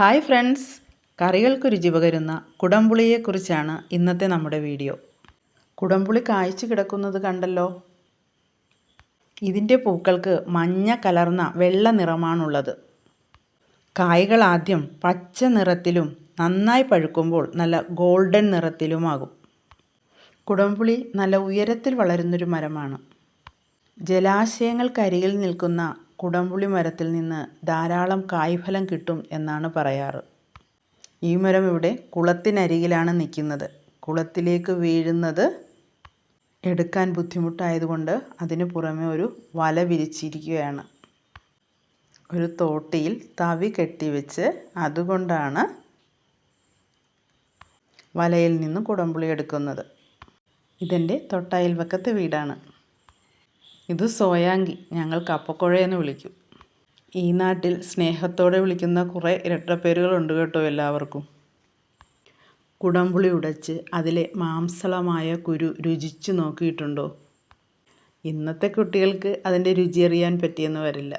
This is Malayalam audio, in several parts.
Hi friends. കറികൾക്ക് രുചി പകരുന്ന കുടംപുളിയെക്കുറിച്ചാണ് ഇന്നത്തെ നമ്മുടെ വീഡിയോ. കുടംപുളി കായ്ച്ചു കിടക്കുന്നത് കണ്ടല്ലോ? ഇതിന്റെ പൂക്കൾക്ക് മഞ്ഞ കലർന്ന വെള്ള നിറമാണുള്ളത്. കായ്കൾ ആദ്യം പച്ച നിറത്തിലും നന്നായി പഴുക്കുമ്പോൾ നല്ല ഗോൾഡൻ നിറത്തിലുമാകും. കുടംപുളി നല്ല ഉയരത്തിൽ വളരുന്നൊരു മരമാണ്. ജലാശയങ്ങൾക്കരികിൽ നിൽക്കുന്ന കുടംപുളി മരത്തിൽ നിന്ന് ധാരാളം കായ്ഫലം കിട്ടും എന്നാണ് പറയാറ്. ഈ മരം ഇവിടെ കുളത്തിനരികിലാണ് നിൽക്കുന്നത്. കുളത്തിലേക്ക് വീഴുന്നത് എടുക്കാൻ ബുദ്ധിമുട്ടായതുകൊണ്ട് അതിന് പുറമെ ഒരു വല വിരിച്ചിരിക്കുകയാണ്. ഒരു തോട്ടിയിൽ തവി കെട്ടിവെച്ച് അതുകൊണ്ടാണ് വലയിൽ നിന്ന് കുടംപുളി എടുക്കുന്നത്. ഇതെന്റെ തൊട്ടയൽവക്കത്തെ വീടാണ്. ഇത് സോയാങ്കി ഞങ്ങൾ കപ്പക്കുഴയെന്ന് വിളിക്കും. ഈ നാട്ടിൽ സ്നേഹത്തോടെ വിളിക്കുന്ന കുറേ ഇരട്ടപ്പേരുകളുണ്ട് കേട്ടോ എല്ലാവർക്കും. കുടംപുളി ഉടച്ച് അതിലെ മാംസളമായ കുരു രുചിച്ചു നോക്കിയിട്ടുണ്ടോ? ഇന്നത്തെ കുട്ടികൾക്ക് അതിന്റെ രുചി അറിയാൻ പറ്റിയെന്ന് വരില്ല.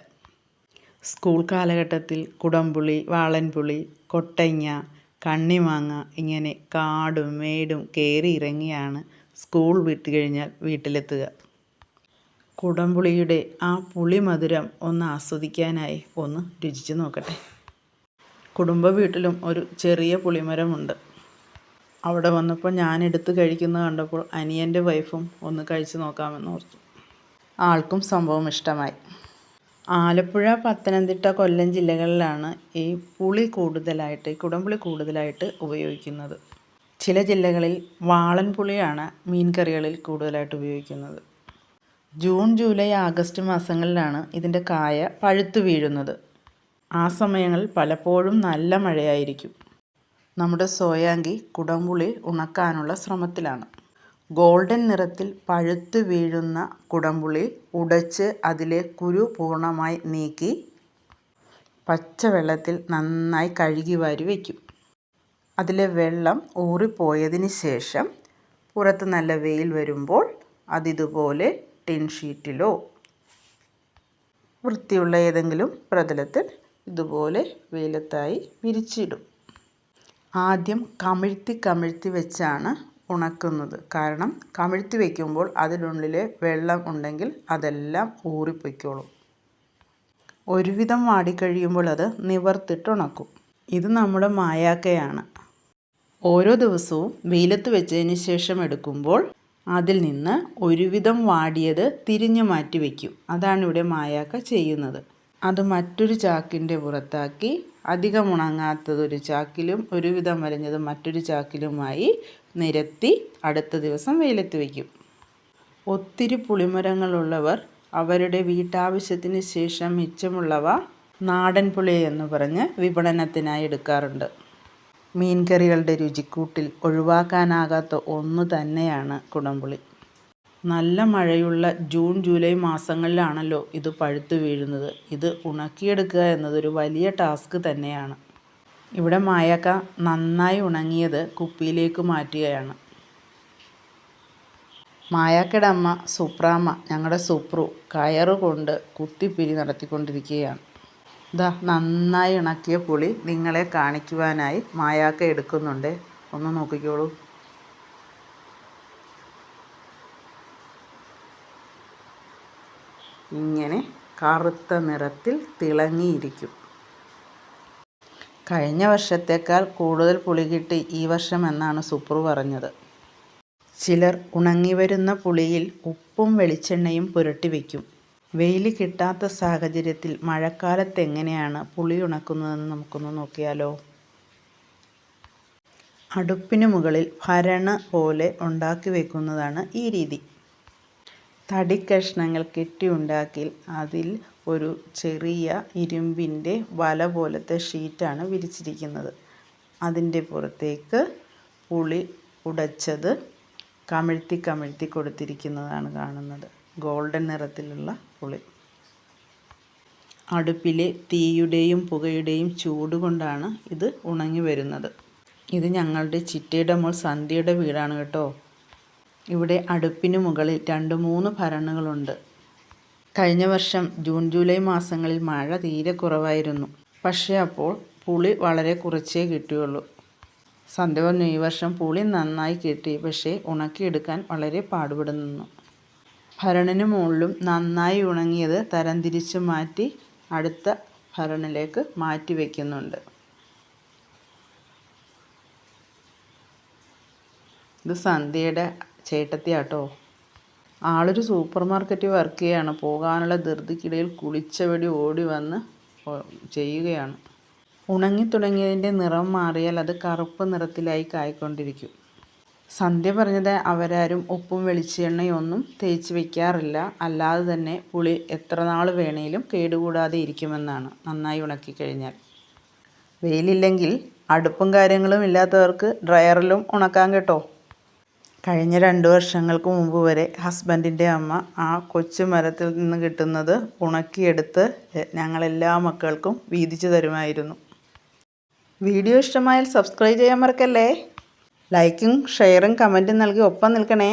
സ്കൂൾ കാലഘട്ടത്തിൽ കുടംപുളി വാളൻപുളി കൊട്ടങ്ങ കണ്ണിമാങ്ങ ഇങ്ങനെ കാടും മേടും കയറി ഇറങ്ങിയാണ് സ്കൂൾ വിട്ട് കഴിഞ്ഞാൽ വീട്ടിലെത്തുക. കുടംപുളിയുടെ ആ പുളിമധുരം ഒന്ന് ആസ്വദിക്കാനായി ഒന്ന് രുചിച്ച് നോക്കട്ടെ. കുടുംബ വീട്ടിലും ഒരു ചെറിയ പുളിമരമുണ്ട്. അവിടെ വന്നപ്പോൾ ഞാൻ എടുത്ത് കഴിക്കുന്നത് കണ്ടപ്പോൾ അനിയന്റെ വൈഫും ഒന്ന് കഴിച്ചു നോക്കാമെന്ന് ഓർത്തു. ആൾക്കും സംഭവം ഇഷ്ടമായി. ആലപ്പുഴ പത്തനംതിട്ട കൊല്ലം ജില്ലകളിലാണ് ഈ പുളി കൂടുതലായിട്ട് ഈ കുടംപുളി കൂടുതലായിട്ട് ഉപയോഗിക്കുന്നത്. ചില ജില്ലകളിൽ വാളൻ പുളിയാണ് മീൻ കറികളിൽ കൂടുതലായിട്ട് ഉപയോഗിക്കുന്നത്. ജൂൺ ജൂലൈ ആഗസ്റ്റ് മാസങ്ങളിലാണ് ഇതിന്റെ കായ പഴുത്തു വീഴുന്നത്. ആ സമയങ്ങളിൽ പലപ്പോഴും നല്ല മഴയായിരിക്കും. നമ്മുടെ സോയാങ്കി കുടംപുളി ഉണക്കാനുള്ള ശ്രമത്തിലാണ്. ഗോൾഡൻ നിറത്തിൽ പഴുത്തു വീഴുന്ന കുടംപുളി ഉടച്ച് അതിലെ കുരു പൂർണമായി നീക്കി പച്ചവെള്ളത്തിൽ നന്നായി കഴുകി വാരി വയ്ക്കും. അതിലെ വെള്ളം ഊറിപ്പോയതിന് ശേഷം പുറത്ത് നല്ല വെയിൽ വരുമ്പോൾ അതിതുപോലെ ടിൻ ഷീറ്റിലോ വൃത്തിയുള്ള ഏതെങ്കിലും പ്രതലത്തിൽ ഇതുപോലെ വെയിലത്തായി വിരിച്ചിടും. ആദ്യം കമിഴ്ത്തി കമിഴ്ത്തി വെച്ചാണ് ഉണക്കുന്നത്. കാരണം കമിഴ്ത്തി വയ്ക്കുമ്പോൾ അതിനുള്ളിലെ വെള്ളം ഉണ്ടെങ്കിൽ അതെല്ലാം ഊറിപ്പൊയ്ക്കോളും. ഒരുവിധം വാടിക്കഴിയുമ്പോൾ അത് നിവർത്തിട്ട് ഉണക്കും. ഇത് നമ്മുടെ മായാക്കയാണ്. ഓരോ ദിവസവും വെയിലത്ത് വെച്ചതിന് ശേഷം എടുക്കുമ്പോൾ അതിൽ നിന്ന് ഒരുവിധം വാടിയത് തിരിഞ്ഞു മാറ്റി വയ്ക്കും. അതാണ് ഇവിടെ മായാക്ക ചെയ്യുന്നത്. അത് മറ്റൊരു ചാക്കിന്റെ പുറത്താക്കി അധികം ഉണങ്ങാത്തതൊരു ചാക്കിലും ഒരുവിധം വരഞ്ഞത് മറ്റൊരു ചാക്കിലുമായി നിരത്തി അടുത്ത ദിവസം വെയിലത്ത് വയ്ക്കും. ഒത്തിരി പുളിമരങ്ങളുള്ളവർ അവരുടെ വീട്ടാവശ്യത്തിന് ശേഷം മിച്ചമുള്ളവ നാടൻ പുളി എന്ന് പറഞ്ഞ് വിപണനത്തിനായി എടുക്കാറുണ്ട്. മീൻകറികളുടെ രുചിക്കൂട്ടിൽ ഒഴിവാക്കാനാകാത്ത ഒന്ന് തന്നെയാണ് കുടംപുളി. നല്ല മഴയുള്ള ജൂൺ ജൂലൈ മാസങ്ങളിലാണല്ലോ ഇത് പഴുത്തു വീഴുന്നത്. ഇത് ഉണക്കിയെടുക്കുക എന്നതൊരു വലിയ ടാസ്ക് തന്നെയാണ്. ഇവിടെ മായക്ക നന്നായി ഉണങ്ങിയത് കുപ്പിയിലേക്ക് മാറ്റുകയാണ്. മായാക്കയുടെ അമ്മ സുപ്രാമ്മ ഞങ്ങളുടെ സുപ്രു കയറ് കൊണ്ട് കുത്തിപ്പിരി നടത്തിക്കൊണ്ടിരിക്കുകയാണ്. ഇതാ നന്നായി ഇണക്കിയ പുളി നിങ്ങളെ കാണിക്കുവാനായി മായാക്ക എടുക്കുന്നുണ്ട്. ഒന്ന് നോക്കിക്കോളൂ. ഇങ്ങനെ കറുത്ത നിറത്തിൽ തിളങ്ങിയിരിക്കും. കഴിഞ്ഞ വർഷത്തേക്കാൾ കൂടുതൽ പുളി കിട്ടി ഈ വർഷം എന്നാണ് സുപ്രു പറഞ്ഞത്. ചിലർ ഉണങ്ങി വരുന്ന പുളിയിൽ ഉപ്പും വെളിച്ചെണ്ണയും പുരട്ടി വയ്ക്കും വെയിൽ കിട്ടാത്ത സാഹചര്യത്തിൽ മഴക്കാലത്ത് എങ്ങനെയാണ് പുളി ഉണക്കുന്നതെന്ന് നമുക്കൊന്ന് നോക്കിയാലോ? അടുപ്പിന് മുകളിൽ ഭരണ പോലെ ഉണ്ടാക്കി വെക്കുന്നതാണ് ഈ രീതി. തടി കഷ്ണങ്ങൾ കെട്ടിയുണ്ടാക്കി അതിൽ ഒരു ചെറിയ ഇരുമ്പിന്റെ വല പോലത്തെ ഷീറ്റാണ് വിരിച്ചിരിക്കുന്നത്. അതിന്റെ പുറത്തേക്ക് പുളി ഉടച്ചത് കമിഴ്ത്തി കമിഴ്ത്തി കൊടുത്തിരിക്കുന്നതാണ് കാണുന്നത്. ഗോൾഡൻ നിറത്തിലുള്ള പുളി. അടുപ്പിലെ തീയുടെയും പുകയുടെയും ചൂട് കൊണ്ടാണ് ഇത് ഉണങ്ങി വരുന്നത്. ഇത് ഞങ്ങളുടെ ചിറ്റയുടെ മോൾ സന്ധ്യയുടെ വീടാണ് കേട്ടോ. ഇവിടെ അടുപ്പിന് മുകളിൽ രണ്ട് മൂന്ന് ഭരണങ്ങളുണ്ട് കഴിഞ്ഞ വർഷം ജൂൺ ജൂലൈ മാസങ്ങളിൽ മഴ തീരെ കുറവായിരുന്നു. പക്ഷേ അപ്പോൾ പുളി വളരെ കുറച്ചേ കിട്ടിയുള്ളൂ. സന്ധ്യ പറഞ്ഞു ഈ വർഷം പുളി നന്നായി കിട്ടി. പക്ഷേ ഉണക്കിയെടുക്കാൻ വളരെ പാടുപെടുന്നു. ഭരണിന് മുകളിലും നന്നായി ഉണങ്ങിയത് തരംതിരിച്ച് മാറ്റി അടുത്ത ഭരണിലേക്ക് മാറ്റി വയ്ക്കുന്നുണ്ട് ഇത് സന്ധ്യയുടെ ചേട്ടത്തിയാട്ടോ. ആളൊരു സൂപ്പർ മാർക്കറ്റിൽ വർക്ക് ചെയ്യുകയാണ് പോകാനുള്ള ധൃതിക്കിടയിൽ കുളിച്ചവടി ഓടി വന്ന് ചെയ്യുകയാണ്. ഉണങ്ങി തുടങ്ങിയതിന്റെ നിറം മാറിയാൽ അത് കറുപ്പ് നിറത്തിലായി കായിക്കൊണ്ടിരിക്കും. സന്ധ്യ പറഞ്ഞത് അവരാരും ഉപ്പും വെളിച്ചെണ്ണയും ഒന്നും തേച്ച് വെക്കാറില്ല. അല്ലാതെ തന്നെ പുളി എത്ര നാൾ വേണേലും കേടുകൂടാതെ ഇരിക്കുമെന്നാണ് നന്നായി ഉണക്കി കഴിഞ്ഞാൽ. വെയിലില്ലെങ്കിൽ അടുപ്പും കാര്യങ്ങളും ഇല്ലാത്തവർക്ക് ഡ്രയറിലും ഉണക്കാൻ കേട്ടോ. കഴിഞ്ഞ രണ്ട് വർഷങ്ങൾക്ക് മുമ്പ് വരെ ഹസ്ബൻഡിന്റെ അമ്മ ആ കൊച്ചു മരത്തിൽ നിന്ന് കിട്ടുന്നത് ഉണക്കിയെടുത്ത് ഞങ്ങളെല്ലാ മക്കൾക്കും വീതിച്ചു തരുമായിരുന്നു. വീഡിയോ ഇഷ്ടമായാൽ സബ്സ്ക്രൈബ് ചെയ്യാൻ മറക്കല്ലേ? ലൈക്കും ഷെയറും കമന്റും നൽകി ഒപ്പം നിൽക്കണേ.